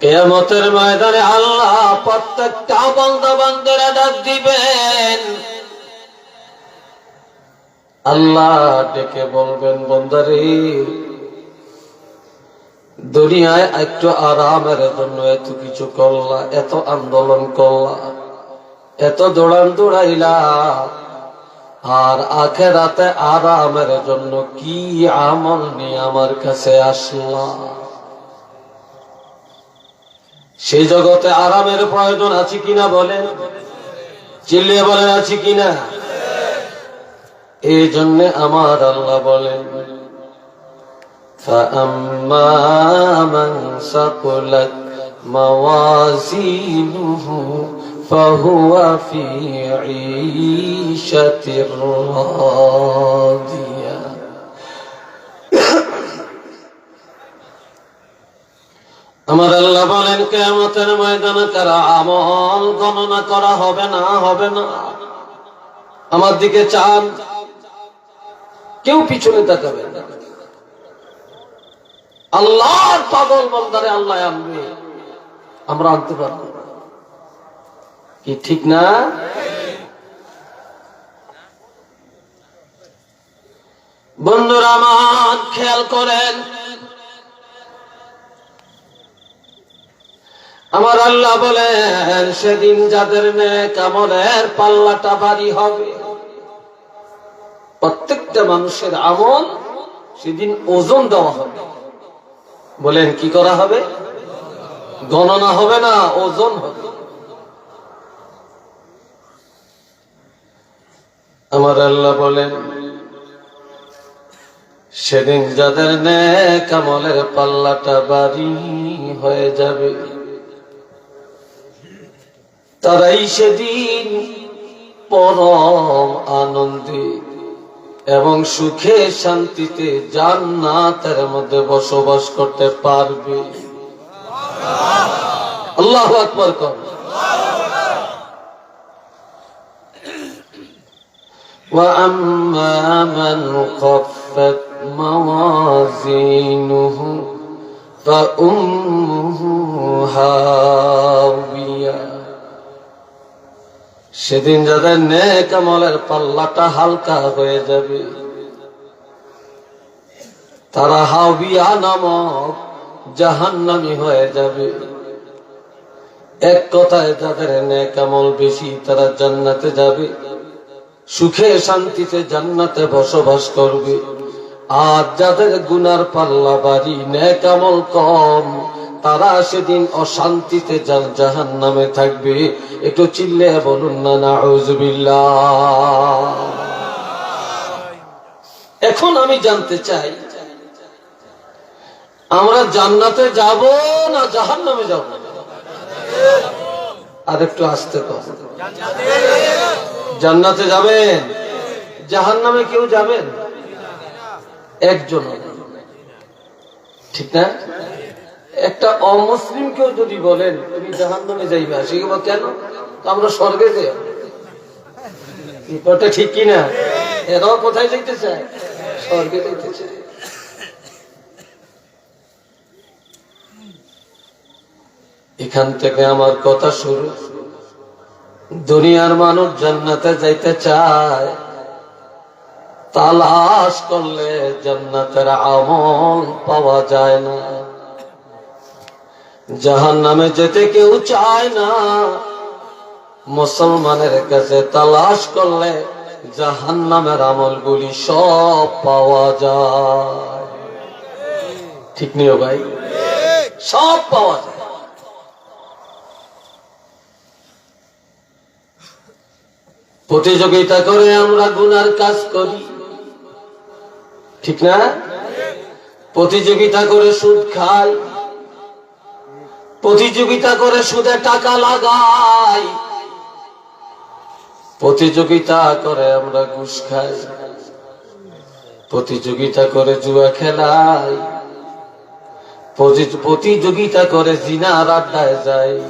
কেয়ামতের ময়দানে আল্লাহ প্রত্যেকটা বন্ধ বন্ধের ডাক দিবেন। আল্লাহ ডেকে বলবেন, বন্দারে, দুনিয়ায় একটু আরামের জন্য এত কিছু করলা, এত আন্দোলন করলা, এত দৌড়ান দৌড়াইলা, আর আখেরাতে আরামের জন্য কি আমল নিয়ে আমার কাছে আসলা? সেই জগতে আরামের প্রয়োজন আছে কিনা বলেন চিল্লিয়ে বলেন আছে কিনা এই জন্য আমার আল্লাহ বলেন فأما من ثقلت موازينه فهو في عيشة راضية আমার আল্লাহ বলেন কেমতের ময়দানে কারা আমল গণনা করা হবে না হবে না? আমার দিকে চান। কেউ পিছনে তাকাবে আল্লাহর পাগল বন্দারে আল্লাহ আনবে। আমরা আনতে পারব। কি, ঠিক না? বন্ধুরা, আমার খেয়াল করেন আমার আল্লাহ বলেন, সেদিন যাদের নেক কামলের পাল্লাটা ভারী হবে। প্রত্যেকটা মানুষের আমল সেদিন ওজন দেওয়া হবে। বলেন, কি করা হবে? গণনা হবে না, ওজন হবে। আমার আল্লাহ বলেন, সেদিন যাদের নেক কামলের পাল্লাটা বাড়ি হয়ে যাবে। তারাই সেদিন পরম আনন্দে এবং সুখে শান্তিতে জান্নাতের মধ্যে বসবাস করতে পারবে আল্লাহ আকবর কর وأما من خفت موازينه فأمه هاوية সেদিন যাদের নেক আমলের পাল্লাটা হালকা হয়ে যাবে, তারা হাবিয়া নামক জাহান্নামি হয়ে যাবে। এক কথায় যাদের নেক আমল বেশি, তারা জান্নাতে যাবে, সুখে শান্তিতে জান্নাতে বসবাস করবে। আর যাদের গুনার পাল্লা বাড়ি নেক আমল কম তারা সেদিন অশান্তিতে জাহান নামে থাকবে। একটু চিল্লে বলুন না না এখন আমি জানতে চাই, আমরা জান্নাতে যাব না জাহান নামে যাব? আর একটু আসতে জান্নাতে যাবেন? জাহান নামে কেউ যাবেন? একজন ঠিক না? একটা অমুসলিম কেউ যদি বলেন, তুমি জাহান নামে যাইবে সে কেন? আমরা স্বর্গে যাই। ব্যাপারটা ঠিক কিনা? এরাও কোথায় যাইতে চায়? স্বর্গে যাইতে চায়। এখান থেকে আমার কথা শুরু। দুনিয়ার মানুষ জান্নাতে যাইতে চায়। তালাশ করলে জান্নাতের আমল পাওয়া যায় না। জাহান নামে যেতে কেউ চায় না। মুসলমানের কাছে তালাশ করলে জাহান নামের আমলগুলি সব পাওয়া যায়। ঠিক নিও ভাই? সব পাওয়া যায়। প্রতিযোগিতা করে আমরা গুনার কাজ করি। ঠিক না? প্রতিযোগিতা করে সুদ খাই। প্রতিযোগিতা করে সুদে টাকা লাগাই। প্রতিযোগিতা করে আমরা ঘুষ খাই। প্রতিযোগিতা করে জুয়া খেলাই। প্রতি- প্রতিযোগিতা করে জিনার আড্ডায় যাই।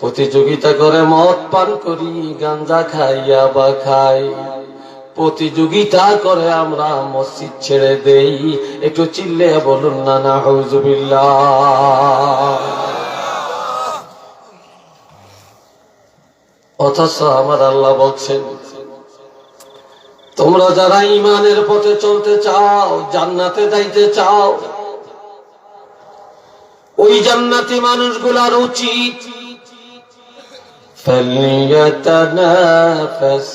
প্রতিযোগিতা করে মদ পান করি গাঞ্জা খাইয়া বা খাই। প্রতিযোগিতা করে আমরা মসজিদ ছেড়ে দেই। একটু চিল্লে বলুন না না হৌজুবিল্লা অথচ আমার আল্লাহ বলছেন, তোমরা যারা ইমানের পথে চলতে চাও, জান্নাতে যাইতে চাও, ওই জান্নাতি মানুষগুলার উচিত فليتنافس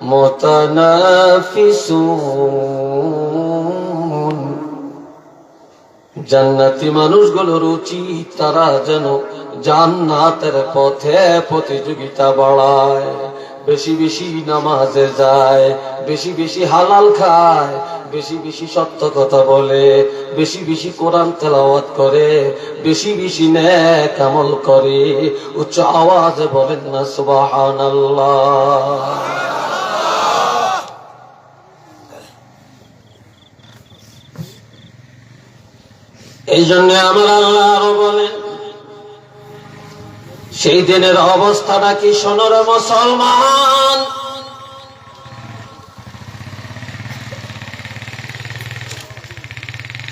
মোতানাফিসুন। জান্নাতি মানুষগুলোর উচিত তারা যেন জান্নাতের পথে প্রতিযোগিতা বাড়ায়। বেশি বেশি নামাজে যায়, বেশি বেশি হালাল খায়, বেশি বেশি সত্য কথা বলে, বেশি বেশি কোরআন তেলাওয়াত করে, বেশি বেশি ন্যাক আমল করে। উচ্চ আওয়াজে বলেন না সুবাহ আল্লাহ এই জন্য আমার আল্লাহ আরো বলেন সেই দিনের অবস্থাটা কি সোনর মুসলমান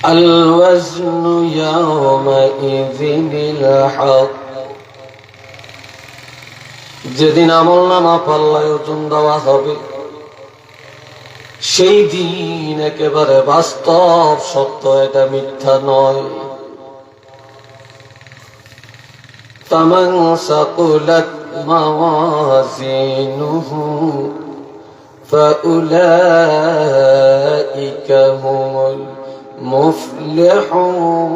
الوزن يومئذ الحق যেদিন আমল নামা পাল্লায় ওজন দেওয়া হবে সেই দিন একেবারে বাস্তব সত্য এটা মিথ্যা নয় فمن ثقلت موازينه فأولئك هم المفلحون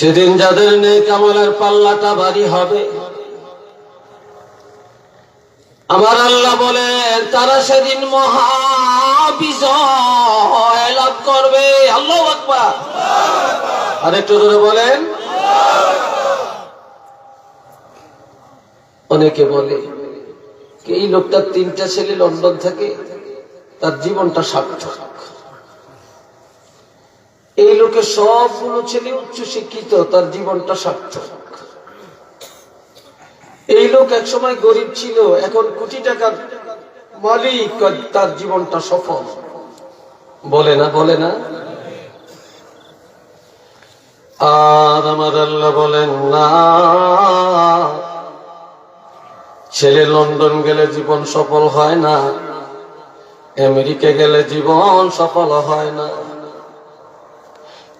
সেদিন যাদের নেই কামলের পাল্লাটা ভারী হবে। আমার আল্লাহ বলেন, তারা সেদিন মহা বিজয় লাভ করবে। আল্লাহ আর একটু ধরে বলেন। অনেকে বলে এই লোকটার তিনটা ছেলে লন্ডন থেকে? তার জীবনটা সার্থক। লোকের সবগুলো ছেলে উচ্চ শিক্ষিত, তার জীবনটা সার্থক। এই লোক একসময় গরিব ছিল, এখন কোটি টাকার মালিক তার জীবনটা সফল। বলে না বলে না? আর আমার আল্লাহ বলেন, না। ছেলে লন্ডন গেলে জীবন সফল হয় না, আমেরিকা গেলে জীবন সফল হয় না।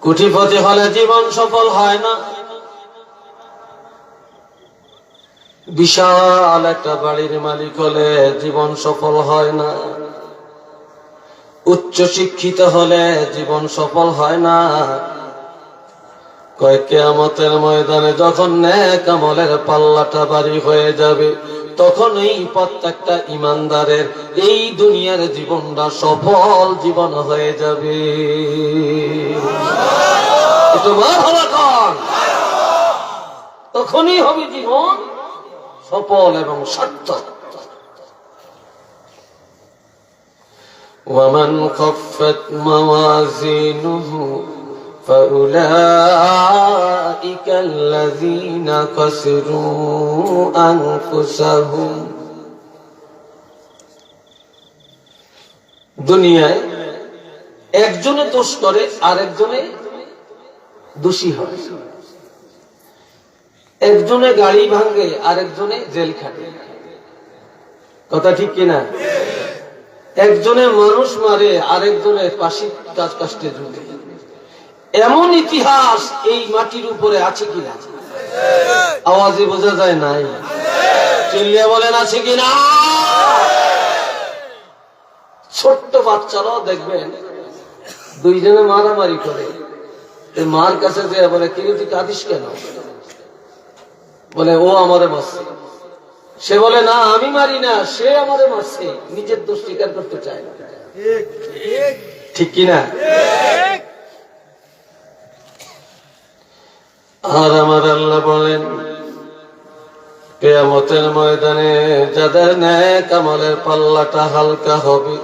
কুটিপতি হলে জীবন সফল হয় না। বিশাল একটা বাড়ির মালিক হলে জীবন সফল হয় না। উচ্চ শিক্ষিত হলে জীবন সফল হয় না। কয়েক কেয়ামতের ময়দানে যখন ন্যাক আমলের পাল্লাটা বাড়ি হয়ে যাবে তখন এই প্রত্যেকটা ইমানদারের এই দুনিয়ার জীবনটা সফল জীবন হয়ে যাবে একটু মা হওয়া কন। তখনই হবে জীবন সফল এবং সার্থক ومن خفت موازينه فأولئك الذين خسروا أنفسهم দুনিয়ায় একজনে দোষ করে আরেকজনে দোষী হয় একজনে গাড়ি ভাঙে আরেকজনে জেল খাটে কথা ঠিক কিনা একজনে মানুষ মারে আরেকজনে পাশি কাজ কাষ্টে ঝুলে এমন ইতিহাস এই মাটির উপরে আছে কিনা? আওয়াজে বোঝা যায় নাই। চিল্লিয়া বলেন, আছে কিনা? ছোট্ট বাচ্চারাও দেখবেন, দুইজনে মারামারি করে। মার কাছে যে বলে কেউ তুই কাঁদিস কেন? বলে, ও আমারে মারছে। সে বলে, না, আমি মারি না, সে আমারে মারছে। নিজের দোষ স্বীকার করতে চায় না। ঠিক কিনা? আর আমার আল্লাহ বলেন, কেয়ামতের ময়দানে যাদের ন্যায় কামলের পাল্লাটা হালকা হবে,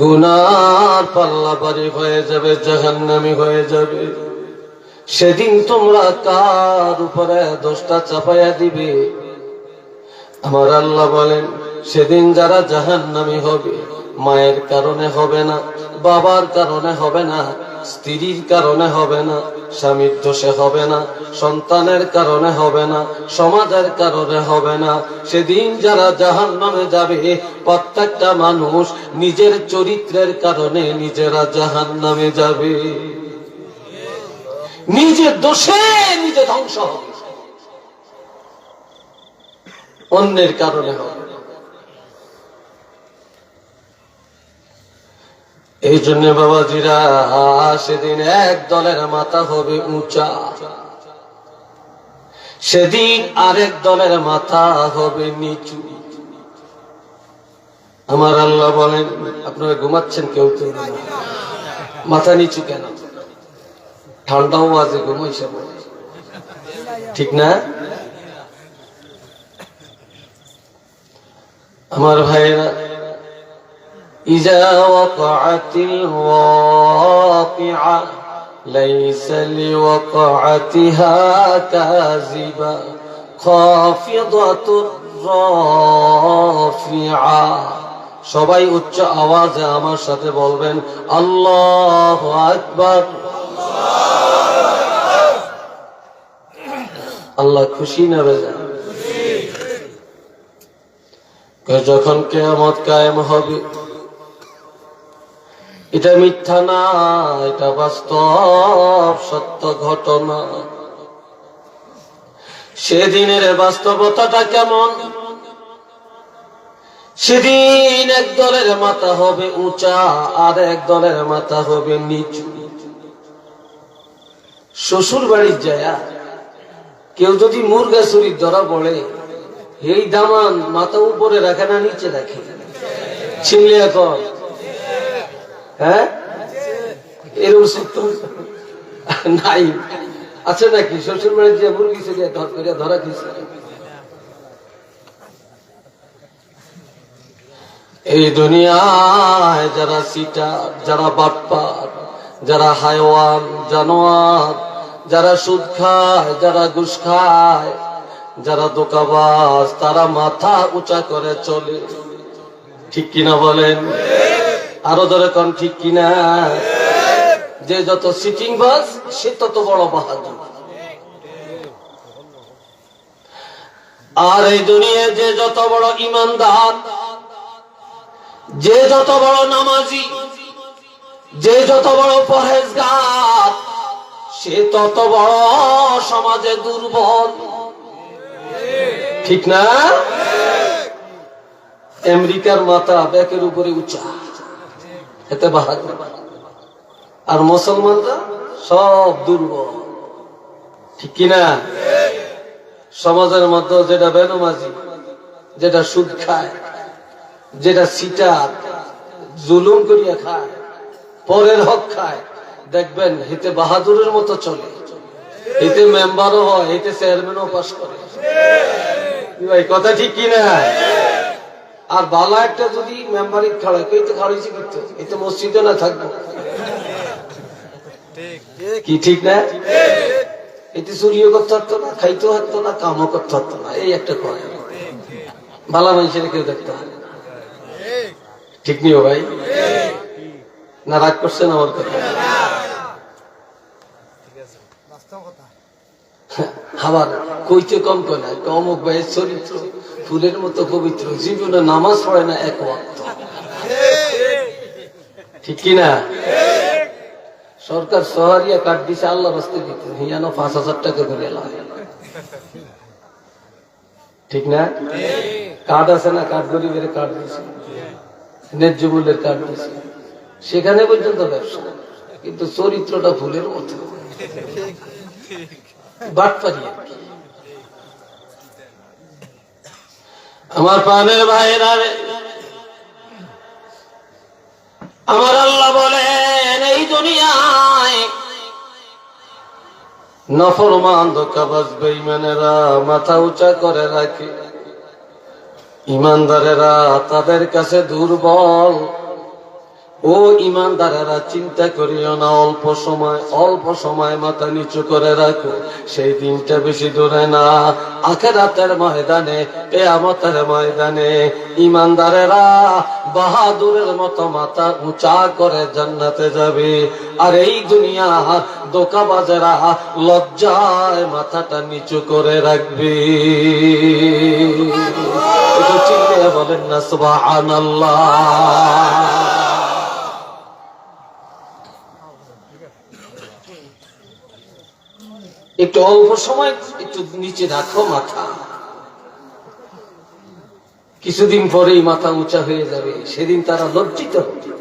গুনার পাল্লা বাড়ি হয়ে যাবে, জাহান্নামি হয়ে যাবে। সেদিন তোমরা কার উপরে দোষটা চাপাইয়া দিবে? আমার আল্লাহ বলেন, সেদিন যারা জাহান্নামি হবে, মায়ের কারণে হবে না, বাবার কারণে হবে না স্ত্রীর কারণে হবে না, স্বামীর দোষে হবে না, সন্তানের কারণে হবে না, সমাজের কারণে হবে না। সেদিন যারা জাহান নামে যাবে, প্রত্যেকটা মানুষ নিজের চরিত্রের কারণে নিজেরা জাহান নামে যাবে। নিজের দোষে নিজে ধ্বংস হবে। অন্যের কারণে হবে। এই জন্য বাবাজিরা, সেদিন এক দলের মাথা হবে উঁচা। সেদিন আরেক দলের মাথা হবে নিচু। আমার আল্লাহ বলেন, আপনারা ঘুমাচ্ছেন কেউ কেউ মাথা নিচু কেন? ঠান্ডাও আছে ঘুমাইছে। ঠিক না? আমার ভাইরা إذا وقعت الواقعة ليس لوقعتها كاذبة خافضة رافعة সবাই উচ্চ আওয়াজে আমার সাথে বলবেন আল্লাহ আকবার আল্লাহ খুশি না বেজা যখন কেয়ামত কায়েম হবে এটা মিথ্যা না, এটা বাস্তব সত্য ঘটনা। সেদিনের বাস্তবতাটা কেমন? সেদিন এক দলের মাথা হবে উঁচা, আর এক দলের মাথা হবে নিচু। শ্বশুর বাড়ির যায় কেউ যদি মুরগা চুরির ধরা পড়ে, এই দামান মাথা উপরে রাখে না, নিচে রাখে। চিনলে এখন হ্যাঁ? এর ওষুধ নাই। আছে নাকি? শ্বশুর বাড়ি যে মুরগি ছিল ধর দিছে এই দুনিয়ায় যারা সিটা যারা বাটপার, যারা হায়ওয়ান, জানোয়ার, যারা সুদ খায়, যারা ঘুষ খায়, যারা দোকাবাজ, তারা মাথা উঁচা করে চলে। ঠিক কিনা বলেন? আরও ধরে কন, ঠিক কিনা? যে যত সিটিং বাস সে তত বড় বাহাদুর। আর এই দুনিয়ায় যে যত বড় ইমানদার, যে যত বড় নামাজি, যে যত বড় পরহেজগার, সে তত বড় সমাজে দুর্বল। ঠিক না? আমেরিকার মাথা ব্যাকের উপরে উঁচা। এতে বাহাদুর আর মুসলমানরা সব দুর্বল। ঠিক কিনা সমাজের মধ্যে যেটা বেনমাজি, যেটা সুদ খায়, যেটা সিটা, জুলুম করিয়া খায়, পরের হক খায়, দেখবেন হেতে বাহাদুরের মতো চলে। এতে মেম্বারও হয় এতে চেয়ারম্যানও পাশ করে। কথা ঠিক কিনা আর বালা একটা যদি মেম্বারিক খাড়ায় কই তো খাড়াইছি কিন্তু এতে মসজিদে না থাকব। কি ঠিক না? এতে চুরিও করতে পারতো না, খাইতেও পারতো না, কামও করতে পারতো না, এই একটা কথা বালা মানুষের কেউ দেখতে না। ঠিক নিও ভাই? না রাগ করছেন আমার কথা? আবার কইতে কম কয় না অমুক ভাইয়ের চরিত্র। ফুলের মতো পবিত্র, জীবনে নামাজ পড়ে না এক ওয়াক্ত। ঠিক কিনা? সরকার সহারিয়া কাট দিছে আল্লাহ রাস্তে দিতে হিয়ানো পাঁচ হাজার টাকা করে ঠিক না? কার্ড আছে না? কার্ড গরিবের কাঠ দিছে। ন্যায্য মূল্যের কার্ড দিছে। সেখানে পর্যন্ত ব্যবসা। কিন্তু চরিত্রটা ফুলের মতো। বাটপারি আর কি। আমার প্রাণের ভাইরা আমার আল্লাহ বলেন, এই দুনিয়ায় নফরমান ধোকাবাজ বেইমানেরা মাথা উঁচা করে রাখে। ইমানদারেরা তাদের কাছে দুর্বল। ও ইমানদারেরা, চিন্তা করিও না, অল্প সময় অল্প সময় মাথা নিচু করে রাখো। সেই দিনটা বেশি দূরে না। আখেরাতের ময়দানে এ আমতের ময়দানে ইমানদারেরা বাহাদুরের মতো মাথা উঁচা করে জান্নাতে যাবে। আর এই দুনিয়া দোকাবাজেরা লজ্জায় মাথাটা নিচু করে রাখবে। বলেন না, সুবহানাল্লাহ। একটু অল্প সময় একটু নিচে রাখো মাথা। কিছুদিন পরেই মাথা উঁচা হয়ে যাবে, সেদিন তারা লজ্জিত হবে।